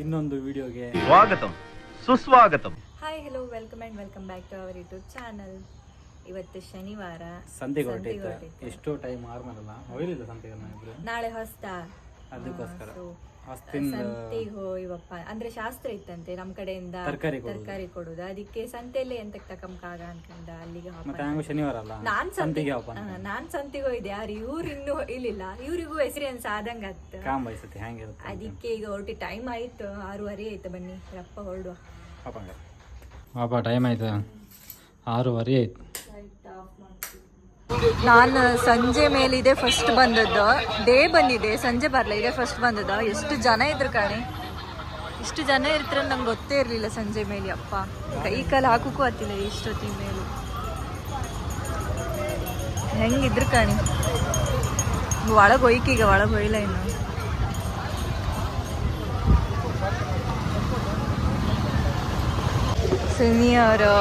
ಇನ್ನೊಂದು ವಿಡಿಯೋಗೆ ಸ್ವಾಗತಂ. ಸುಸ್ವಾಗತಂ. Hi hello welcome and welcome back to our YouTube channel ಇವತ್ತು ಶನಿವಾರ. ಸಂತೆ ಹೊರಟಿದ್ದೆ ಹೊರಟಿದ್ದೆ. ಎಷ್ಟೋ ಟೈಮ್ ಆರ್ಮಲ್ಲ ಮೊಬೈಲ್ ಇಲ್ಲ ಸಂತೆಗೆ ನಾಳೆ ಹೊಸ್ತಾ ಅದಕ್ಕೋಸ್ಕರ. ಸಂತೆಗೆ ಹೋಯ್ವಪ್ಪ ಅಂದ್ರೆ ಶಾಸ್ತ್ರ ಇತ್ತಂತೆ ನಮ್ ಕಡೆಯಿಂದ ತರಕಾರಿ ತರಕಾರಿ ಕೊಡುದು. ಅದಕ್ಕೆ ಸಂತೆಯಲ್ಲೇ ಎಂತಕ್ ತಕಂಕಾಗ ಅನ್ಕೊಂಡ ಅಲ್ಲಿಗೆ ಶನಿವಾರ ನಾನ್ ಸಂತೆಗೆ ನಾನ್ ಸಂತಿಗೆ ಹೋಯ್ದೆ ಯಾರು ಇವ್ರು ಇನ್ನೂ ಇಲ್ಲಿಲ್ಲ. ಇವ್ರಿಗೂ ಎಕ್ಸ್ಪೀರಿಯನ್ಸ್ ಆದಂಗ. ಅದಕ್ಕೆ ಈಗ ಹೊರಟಿ ಟೈಮ್ ಆಯ್ತು. ಆರೂವರೆ ಆಯ್ತು ಬನ್ನಿ. ರಪ್ಪ ಹೊರಡುವ. ಪಾಪ ಟೈಮ್ ಆಯ್ತು? ಆರೂವರೆ ಆಯ್ತು. ನಾನು ಸಂಜೆ ಮೇಲಿದೆ ಫಸ್ಟ್ ಬಂದದ್ದು. ಡೇ ಬಂದಿದೆ, ಸಂಜೆ ಬರಲ್ಲ ಇದೆ ಫಸ್ಟ್ ಬಂದದ್ದು. ಎಷ್ಟು ಜನ ಇದ್ರು ಕಾಣಿ? ಇಷ್ಟು ಜನ ಇರ್ತಾರೆ ನಂಗೆ ಗೊತ್ತೇ ಇರಲಿಲ್ಲ ಸಂಜೆ ಮೇಲೆ, ಅಪ್ಪ. ಕೈ ಕಾಲು ಹಾಕೋಕ್ಕೂ ಹತ್ತಿಲ್ಲ ಇಷ್ಟೊತ್ತಿನ ಮೇಲೆ. ಹೆಂಗಿದ್ರು ಕಾಣಿ? ಒಳಗೆ ಒಯ್ಕೀಗ ಒಳಗೆ ಒಯ್ಲ ಇನ್ನು. ಸುನಿ ಅವರು.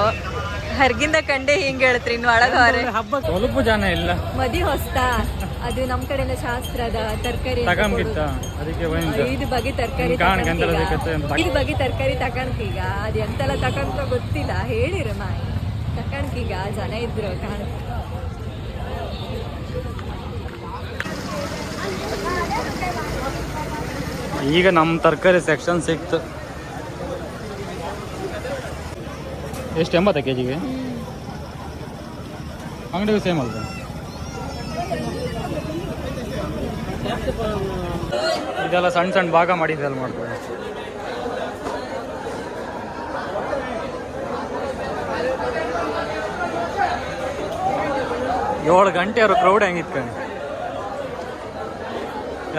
ಹೊರಗಿಂದ ಕಂಡೆ ಹಿಂಗ್ ಹೇಳ್ತ್ರಿ ಇನ್ನು ಹಬ್ಬ ಸ್ವಲ್ಪ ಜನ ಇಲ್ಲ. ಮದಿ ಹೊಸ್ತ? ಅದು ನಮ್ ಕಡೆನ ಶಾಸ್ತ್ರ ಅದ ತರಕಾರಿ ತಗೊಂಬಿತ್ತ ಅದಕ್ಕೆ ಐದು ಬಗೆ ತರಕಾರಿ ಐದು ಬಗೆ ತರಕಾರಿ ತಕಂಕೀಗ ಅದು ಎಂತೆಲ್ಲ ತಕಂಕ ಗೊತ್ತಿಲ್ಲ. ಹೇಳಿರ ಮಾಯಿ. ತಕಣ್ಕೀಗ ಜನ ಇದ್ರು ಕಾಣ. ಈಗ ನಮ್ಮ ತರಕಾರಿ ಸೆಕ್ಷನ್ ಸಿಕ್ತು. ಎಷ್ಟು ಎಂಬತ್ತ ಕೆ ಜಿಗೆ? ಅಂಗಡಿಗೂ ಸೇಮ್ ಅಲ್ವಾ ಇದೆಲ್ಲ ಸಣ್ಣ ಸಣ್ಣ ಭಾಗ ಮಾಡಿದ್ದೆಲ್ಲ ಮಾಡ್ತಾರೆ ಏಳು ಗಂಟೆ ಅವ್ರ ಕ್ರೌಡ್ ಹೆಂಗಿತ್ತು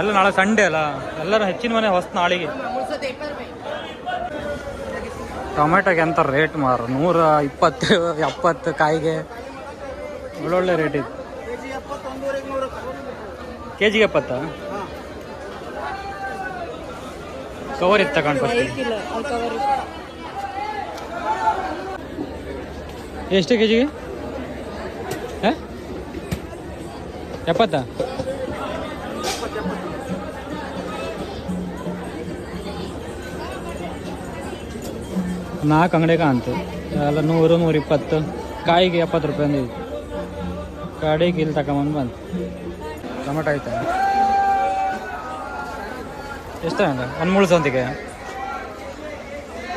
ಎಲ್ಲ ನಾಳೆ ಸಂಡೇ ಅಲ್ಲ? ಎಲ್ಲರೂ ಹೆಚ್ಚಿನ ಮನೆ ಹೊಸ ನಾಳೆಗೆ. ಟೊಮೆಟೊಗೆ ಎಂತ ರೇಟ್ ಮಾರು? ನೂರ ಇಪ್ಪತ್ತು ಎಪ್ಪತ್ತು ಕಾಯಿಗೆ? ಒಳ್ಳೊಳ್ಳೆ ರೇಟ್ ಇತ್ತು. ಕೆ ಜಿಗೆ ಎಪ್ಪತ್ತ? ಕವರ್ ಇತ್ತು ತಗೊಂಡು ಬರ್ತೀವಿ ಎಷ್ಟು ಕೆ ಜಿಗೆ ಎಪ್ಪತ್ತಾ? ನಾಲ್ಕು ಅಂಗಡಿ ಕಾಣ್ತು. ಅಲ್ಲ ನೂರು ನೂರ ಇಪ್ಪತ್ತು ಕಾಯಿಗೆ ಎಪ್ಪತ್ತು ರೂಪಾಯಿ ಅಂದಿದ್ದು ಕಡೆಗೆ ಇಲ್ಲಿ ತಗೊಂಬಂದು ಬಂತು. ಟೊಮೆಟೊ ಆಯ್ತಾ ಎಷ್ಟು ಅಂತ ಒಂದು ಮೂಳು ಸಂತಿಗೆ.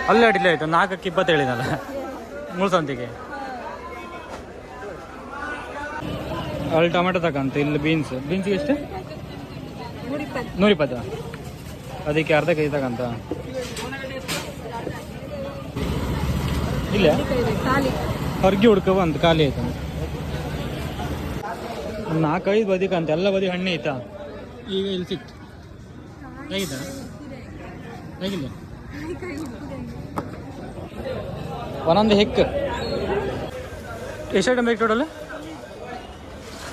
ಅಲ್ಲೇ ಅಡಿಲೆ ಆಯಿತು. ನಾಲ್ಕಕ್ಕೆ ಇಪ್ಪತ್ತು ಹೇಳಿದಲ್ಲ ಮೂಳು ಸಂತಿಗೆ. ಅಲ್ಲಿ ಟೊಮೆಟೊ ತಗಂತ. ಇಲ್ಲಿ ಬೀನ್ಸ್. ಬೀನ್ಸ್ಗೆ ಎಷ್ಟು? ನೂರಿಪ್ಪತ್ತು. ಅದಕ್ಕೆ ಅರ್ಧ ಕೆ ಜಿ ತಗಂತ. ಇಲ್ಲ. ಹೊರಗೆ ಹುಡ್ಕೊ ಬಂತು ಖಾಲಿ ಐತ ಒಂದು ನಾಲ್ಕೈದು ಬದಿಕ ಅಂತ ಎಲ್ಲ ಬದಿ ಹಣ್ಣು ಐತ ಈಗ ಇಲ್ಲಿ ಸಿಕ್ತು. ಹೇಗಿಲ್ಲ ಒಂದೊಂದು ಹೆಕ್. ಎಷ್ಟು ಐಟಮ್ ಬೇಕು ಟೋಟಲ್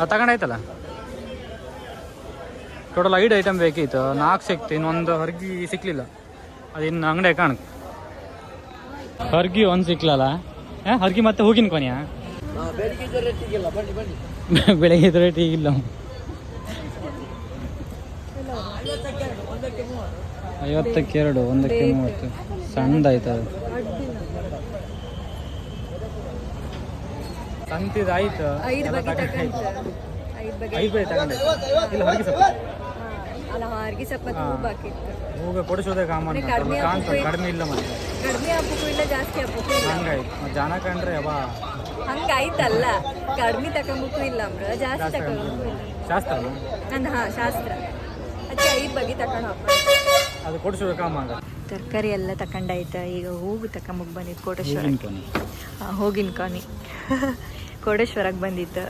ಅದು ತಗೊಂಡಾಯ್ತಲ್ಲ ಟೋಟಲ್ ಐದು ಐಟಮ್ ಬೇಕಿತ್ತು. ನಾಲ್ಕು ಸಿಕ್ತು ಇನ್ನೊಂದು ಹೊರಗಿ ಸಿಕ್ಕಲಿಲ್ಲ ಅದು ಇನ್ನು ಅಂಗಡಿ ಕಾಣಕ್ ಹೊರಗಿ ಒಂದು ಸಿಕ್ಲಲ್ಲ? ಹರ್ಗಿ ಹೊರಗಿ ಮತ್ತೆ ಹೋಗಿನ ಕೊನೆಯ? ಬೆಳಗ್ಗೆ ರೇಟ್ ಈಗಿಲ್ಲ ಐವತ್ತಕ್ಕೆ ಎರಡು ಒಂದಕ್ಕೆ ಮೂವತ್ತು. ಸಣ್ಣದಾಯ್ತು ಅದು. ಸಂತಿದಾಯ್ತು ಐದು ಬಗೆ ತಗೊಂಡೆ. ಐದು ಬಗೆ ಐದು ಬೈ ತಗೊಂಡಾಯ್ತು ಇಲ್ಲ ಹೊರಗೆ ಸ್ವಲ್ಪ. ಅಲ್ಲ ಹಾರ್ಗಿ ಸ್ವಲ್ಪ ಹಾ. ಹೂ ಬಾಕಿತ್ತು ಹೋಗ ಕೊಡಿಸೋದೇ ಕಾಮನ್ ಅಂದ್ರೆ ಕಡಿಮೆ ಕಾಣ್ತದೆ ಹಾಕ್ಬೇಕು. ಕಡಿಮೆ ಇಲ್ಲ ಮತ್ತೆ. ಕಡಿಮೆ ಹಬ್ಬಕ್ಕೂ ಇಲ್ಲ ಜಾಸ್ತಿ ಹಬ್ಬಕ್ಕೂ ಇಲ್ಲ. ಹಂಗಾಯ್ತು. ಮತ್ತೆ ಜನ ಕಂಡ್ರೆ ಯವಾ ಹಂಗಾಯ್ತಲ್ಲ. ಕಡಿಮೆ ತಕೊಂಬಕ್ಕೂ ಇಲ್ಲ ಅಮ್ರ ಜಾಸ್ತಿ ತಕೊಂಬಕ್ಕೂ ಇಲ್ಲ. ಶಾಸ್ತ್ರ ನಂದು ಹಾ ಶಾಸ್ತ್ರ. ಅದಕ್ಕೆ ಐದು ಬಗ್ಗೆ ತಕೊಂಡು ಹಬ್ಬ ಅದು ಕೊಡಿಸೋದು ಕಾಮನ್ ತರಕಾರಿ ಎಲ್ಲ ತಕೊಂಡಾಯ್ತ? ಈಗ ಹೂವು ತಕೊಂಬಕ್ ಬಂದಿತ್ತು ಕೋಟೇಶ್ವರ ಹೂವಿನ ಕೊನೆ ಹೋಗಿನ ಕಾನಿ ಕೋಟೇಶ್ವರಕ್ಕೆ ಬಂದಿತ್ತು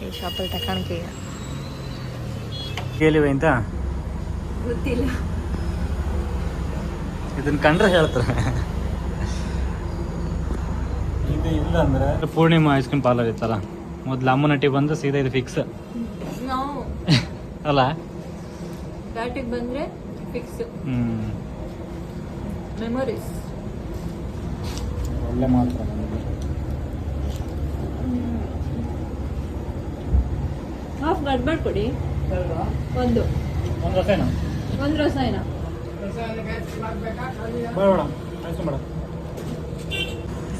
ಈ ಶಾಪಲ್ಲಿ ತಕೊಂಡ್ಕೆ ಈಗ. ಕೇಳಿವೆ ಅಂತ ಗೊತ್ತಿಲ್ಲ. ಇದನ್ನ ಕಂಡ್ರೆ ಹೇಳ್ತಾರೆ. ಇದು ಇಲ್ಲ ಅಂದ್ರೆ ಪೂರ್ಣಿಮಾ ಐಸ್ ಕ್ರೀಮ್ ಪಾರ್ಲರ್ ಇತ್ತಲ್ಲ. ಮೊದ್ಲು ಅಮ್ಮನಟ್ಟಿ ಬಂದು ಸೀದಾ ಇದು ಫಿಕ್ಸ್ ನಾವು ಅಲ್ಲ? ಘಾಟಿಗೆ ಬಂದ್ರೆ ಫಿಕ್ಸ್ ಹ್ಮ್. ಮೆಮೊರೀಸ್ ಒಳ್ಳೆ ಮಾತ್ರ. ಹಾಫ್ ಗಡ್ಬಡ್ ಕೊಡಿ ಒಂದು. ಒಂದು ರಸೇನ ಒಂದು ರಸಾಯನ.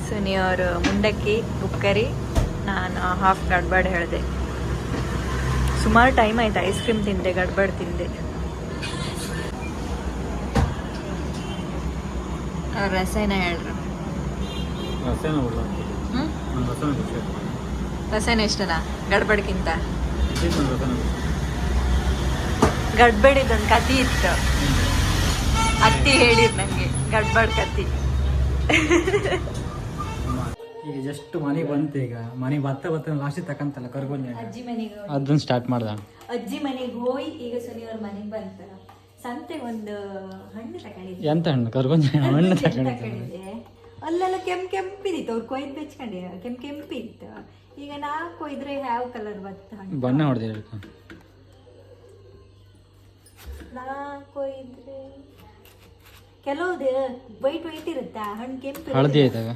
ಸುನಿಯವರು ಮುಂಡಕ್ಕಿ ಉಕ್ಕರಿ ನಾನು ಹಾಫ್ ಗಡ್ಬಾಡ್ ಹೇಳಿದೆ. ಸುಮಾರು ಟೈಮ್ ಆಯ್ತು ಐಸ್ ಕ್ರೀಮ್ ತಿಂದೆ ಗಡ್ಬಡ್ ತಿಂದೆ. ರಸಾಯನ ಹೇಳ್ರು. ರಸೇನ ಬಿಡ ಹ್ಞೂ ನನ್ನ ರಸನ ಖುಷಿ ರಸಾಯನ ಇಷ್ಟನಾ ಗಡ್ಬಡ್ಗಿಂತ ಗಡ್ಬಡಿದೊಂದು ಕತಿ ಇತ್ತು. ಅತ್ತಿ ಹೇಳಿದ್ ನಂಗೆ ಗಡ್ಬಡ್ ಕತಿ ಈಗ ಜಸ್ಟ್ ಮನೆ ಬಂತು ಈಗ. ಮನೆ ಬತ್ತ ಬತ್ತ ಲಾಸ್ಟ್ ತಕಂತಲ್ಲ ಕರ್ಕೊಂಡ್ ಅಜ್ಜಿ ಮನೆಗೆ ಅದನ್ನ ಸ್ಟಾರ್ಟ್ ಮಾಡ್ದ. ಅಜ್ಜಿ ಮನೆಗೆ ಹೋಗಿ ಈಗ ಶನಿವಾರ ಮನೆಗೆ ಬಂತ. ಸಂತೆ ಒಂದು ಹಣ್ಣು ತಗೊಂಡಿದ್ದೆ ಎಂತ ಹಣ್ಣು? ಕರ್ಕೊಂಡ್ ಹಣ್ಣು ತಕೊಂಡಿದ್ದೆ. ತಗೊಂಡಿದ್ದೆ ಅಲ್ಲೆಲ್ಲ ಕೆಂಪ್ ಕೆಂಪಿದಿತ್ತು. ಅವ್ರು ಕೊಯ್ದು ಬೆಚ್ಕೊಂಡೆ ಕೆಂಪ್ ಕೆಂಪಿತ್ತು. ಈಗ ನಾ ಕೊಯ್ದ್ರೆ ಯಾವ ಕಲರ್ ಬತ್ತ ಹಣ್ಣು? ಬಣ್ಣ ಹೊಡೆದ ನಾ ಇದ್ರೆ ಕೆಲವ್ದು ವೈಟ್ ವೈಟ್ ಇರುತ್ತಾ? ಹಣ್ಣು ಕೆಂಪು ಹಳದಿ ಆಯ್ತಾಗ?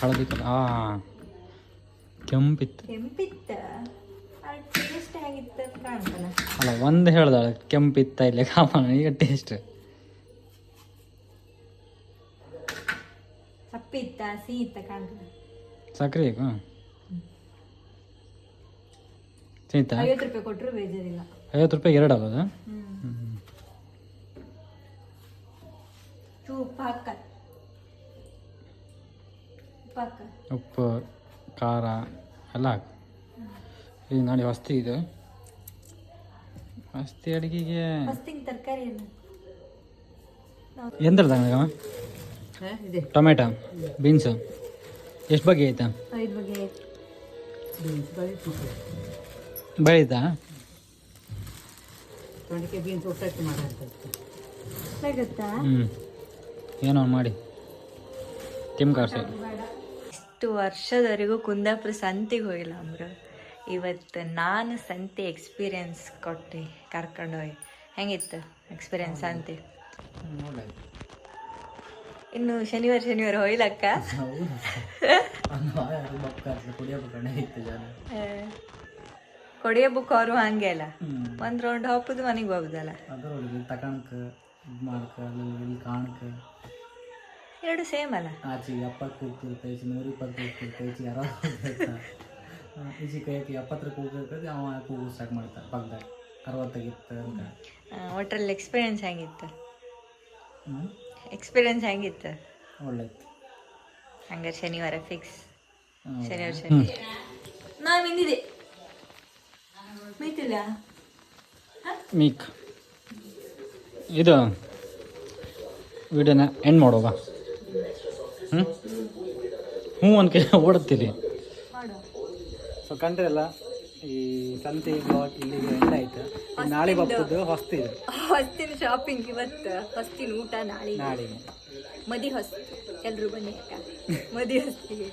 ಹಳದಿ ಕಲ ಆ ಕೆಂಪಿತ್ತು. ಕೆಂಪಿತ್ತ? ಟೇಸ್ಟ್ ಹೇಗಿತ್ತು ಅಂತ ಕಾಣ್ತಲ್ಲ ಅಲ್ಲ ಒಂದು ಹೇಳ್ದ ಕೆಂಪಿತ್ತ ಇಲ್ಲ ಕಾಮನ್ ಈಗ ಟೇಸ್ಟ್ ಸಪ್ಪಿತ್ತ ಸಿಹಿ ಇತ್ತ ಕಾಣ್ತದೆ ಸಕ್ರೆ ಈಗ ಸೀತಾ? ಐವತ್ತು ರೂಪಾಯಿ ಕೊಟ್ಟರು ಬೇಜಾರಿಲ್ಲ. ಐವತ್ತು ರೂಪಾಯಿ ಎರಡು ಆಗೋದು? ಉಪ್ಪು ಖಾರ ಎಲ್ಲ ಹಾಕು. ಇದು ನೋಡಿ ಹೊಸ್ತಿ ಇದು. ಹೊಸ್ತಿ ಅಡುಗೆಗೆ ತರಕಾರಿ ಎಂತ ಟೊಮೆಟೊ ಬೀನ್ಸು. ಎಷ್ಟು ಬಗ್ಗೆ ಆಯ್ತಾ ಗೊತ್ತಾ ಹ್ಞೂ ಏನೋ ಮಾಡಿ. ಇಷ್ಟು ವರ್ಷದವರೆಗೂ ಕುಂದಾಪುರ ಸಂತಿಗೆ ಹೋಗಿಲ್ಲ ಅಮ್ರ ಇವತ್ತು ನಾನು ಸಂತೆ ಎಕ್ಸ್ಪೀರಿಯನ್ಸ್ ಕೊಟ್ಟೆ ಕರ್ಕೊಂಡು ಹೋಗಿ. ಹೆಂಗಿತ್ತು ಎಕ್ಸ್ಪೀರಿಯನ್ಸ್ ಸಂತೆ? ಇನ್ನು ಶನಿವಾರ ಶನಿವಾರ ಹೋಯ್ಲಕ್ಕ ಕೊಡಿಯ ಬುಕ್ ಅವರು ಹಂಗೆ ಅಲ್ಲ. ಒಂದ್ ರೌಂಡ್ ಹಾಪುದು ಮನೆಗೆ ಹೋಗುದಲ್ಲ. ಅದರೊಳಗೆ ತಕಣಕ ಇದು ಮಾಡಕ ಅಲ್ಲಿ ಇಲ್ಲಿ ಕಾಣಕ. ಎರಡು ಸೇಮ್ ಅಲ್ಲ. ಆಚೆಗೆ ಎಪ್ಪತ್ತು ಕೂಗ್ತಿರ್ತ ಈಚೆ ನೂರ ಇಪ್ಪತ್ತು ಕೂಗ್ತಿರ್ತ ಈಚೆ ಅರವತ್ತು ಈಚೆ ಎಪ್ಪತ್ತರ ಕೂಗಿರ್ತದೆ ಅವ ಕೂಗು ಸ್ಟಾರ್ಟ್ ಮಾಡ್ತಾನೆ ಪಕ್ಕದಾಗ ಅರವತ್ತಾಗಿತ್ತು ಅಂತ. ಒಟ್ರಲ್ಲಿ ಎಕ್ಸ್ಪೀರಿಯನ್ಸ್ ಹೆಂಗಿತ್ತು? ಹ್ಞೂ ಎಕ್ಸ್ಪೀರಿಯನ್ಸ್ ಹೆಂಗಿತ್ತು? ಒಳ್ಳೆ ಹಂಗಾರೆ ಶನಿವಾರ ಫಿಕ್ಸ್. ಶನಿವಾರ ಶನಿ ನಾ ಮಿಂದಿದೆ ಮೀಕ್ ಇದು ವಿಡಿಯೋನ ಎಂಡ್ ಮಾಡೋವ ಹ್ಞೂ ಹ್ಞೂ ಒಂದು ಕೈ ಓಡುತ್ತೀರಿ. ಮಾಡು. ಸೊ ಕಂಡ್ರಲ್ಲ ಈ ಸಂತೆ ಬ್ಲಾಗ್ ಇಲ್ಲಿಗೆ ಎಂಡ್ ಆಯ್ತು. ನಾಳೆ ಬರ್ತದ್ದು ಹೊಸ್ತಿದೆ. ಹೊಸ್ತಿನ ಶಾಪಿಂಗ್ ಇವತ್ತು ಹೊಸ್ತಿನ ಊಟ ನಾಳೆ ನಾಳೆ ಮದಿ ಹೊಸ್ತು. ಎಲ್ಲರೂ ಬನ್ನಿ ಅಕ್ಕ. ಮದಿ ಹೊಸ್ತಿಗೆ.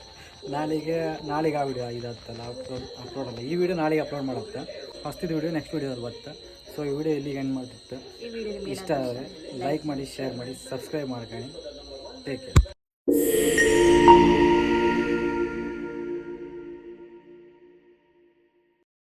ನಾಳೆಗೆ ನಾಳೆಗೆ ಆ ವಿಡಿಯೋ ಇದಾಗ್ತಲ್ಲ ಅಪ್ಲೋಡ್ ಅಪ್ಲೋಡ್ ಅಲ್ಲ. ಈ ವಿಡಿಯೋ ನಾಳೆಗೆ ಅಪ್ಲೋಡ್ ಮಾಡುತ್ತೆ. ಫಸ್ಟಿದ ವಿಡಿಯೋ ನೆಕ್ಸ್ಟ್ ವಿಡಿಯೋ ಅಲ್ಲಿ ಬರುತ್ತೆ. ಸೊ ಈ ವಿಡಿಯೋ ಇಲ್ಲಿಗೆ ಎಂಡ್ ಮಾಡ್ತಿತ್ತು? ಇಷ್ಟ ಆದರೆ ಲೈಕ್ ಮಾಡಿ ಶೇರ್ ಮಾಡಿ ಸಬ್ಸ್ಕ್ರೈಬ್ ಮಾಡ್ಕೊಳ್ಳಿ. Take care